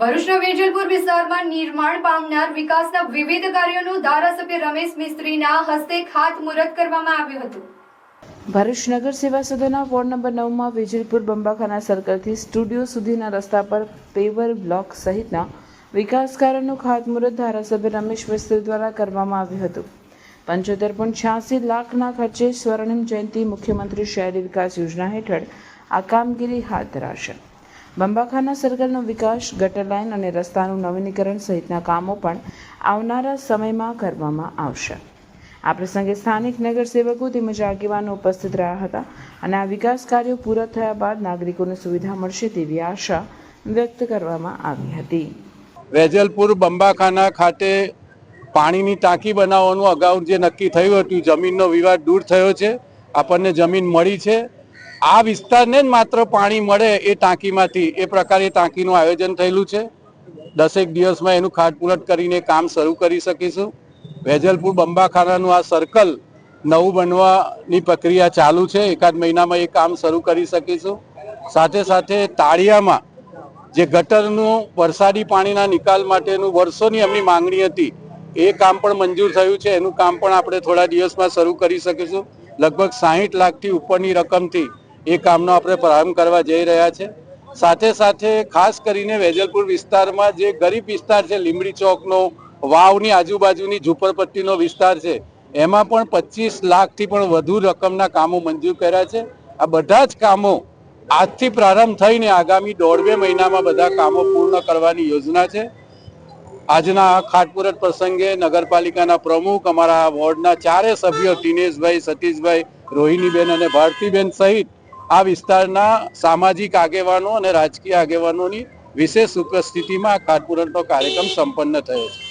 ભરૂચના વેજલપુર વિસ્તારમાં નિર્માણ પામનાર વિકાસના વિવિધ કાર્યોનું ધારાસભ્ય રમેશ મિસ્ત્રીના હસ્તે ખાતમુહૂર્ત કરવામાં આવ્યું હતું. ભરૂચ નગર સેવા સદનના વોર્ડ નંબર નવમાં વેજલપુર બંબાખાના સર્કલથી સ્ટુડિયો સુધીના રસ્તા પર પેવર બ્લોક સહિતના વિકાસ કાર્યોનું ખાતમુહૂર્ત ધારાસભ્ય રમેશ મિસ્ત્રી દ્વારા કરવામાં આવ્યું હતું. પંચોતેર પોઈન્ટ છ્યાસી લાખના ખર્ચે સ્વર્ણિમ જયંતિ મુખ્યમંત્રી શહેરી વિકાસ યોજના હેઠળ આ કામગીરી હાથ ધરાશે. બંબાખાના સર્કલનો વિકાસ, ગટર લાઇન અને રસ્તાનું નવીનીકરણ સહિતના કામો પણ આવનારા સમયમાં કરવામાં આવશે. આ પ્રસંગે સ્થાનિક નગરસેવકો તેમજ આગેવાનો ઉપસ્થિત રહ્યા હતા અને આ વિકાસ કાર્યો પૂરા થયા બાદ નાગરિકોને સુવિધા મળશે તેવી આશા વ્યક્ત કરવામાં આવી હતી. વેજલપુર બંબાખાના ખાતે પાણીની ટાંકી બનાવવાનું અગાઉ જે નક્કી થયું હતું, જમીનનો વિવાદ દૂર થયો છે. આપણને જમીન મળી છે. આ વિસ્તારને જ માત્ર પાણી મળે એ ટાંકીમાંથી. એ પ્રકારે ટાંકીનું આયોજન થયેલું છે. દસેક દિવસમાં એનું ખાટપુરટ કરીને કામ શરૂ કરી શકીશું. વેજલપુર બંબાખાનાનું આ સર્કલ નવું બનવાની પ્રક્રિયા ચાલુ છે. એકાદ મહિનામાં એ કામ શરૂ કરી શકીશું. સાથે સાથે તાળિયામાં જે ગટરનું વરસાદી પાણીના નિકાલ માટેનું વર્ષોની એમની માંગણી હતી, એ કામ પણ મંજૂર થયું છે. એનું કામ પણ આપણે થોડા દિવસમાં શરૂ કરી શકીશું. લગભગ સાહીઠ લાખથી ઉપરની રકમથી એ કામનો આપણે પ્રારંભ કરવા જઈ રહ્યા છે. સાથે સાથે ખાસ કરીને વેજલપુર વિસ્તારમાં જે ગરીબ વિસ્તાર છે, લીંબડી ચોકનો, વાવની આજુબાજુની ઝૂંપડપટ્ટીનો વિસ્તાર છે, એમાં પણ પચીસ લાખથી પણ વધુ રકમના કામો મંજૂર કર્યા છે. આ બધા જ કામો આજથી પ્રારંભ થઈને આગામી દોઢ બે મહિનામાં બધા કામો પૂર્ણ કરવાની યોજના છે. આજના ખાટમુહૂર્ત પ્રસંગે નગરપાલિકાના પ્રમુખ, અમારા વોર્ડના ચારે સભ્યો, દિનેશભાઈ, સતીશભાઈ, રોહિણીબેન અને ભારતીબેન સહિત આ વિસ્તારના સામાજિક આગેવાનો અને રાજકીય આગેવાનોની વિશેષ ઉપસ્થિતિમાં આ ખાટમુહૂર્તનો કાર્યક્રમ સંપન્ન થયો છે.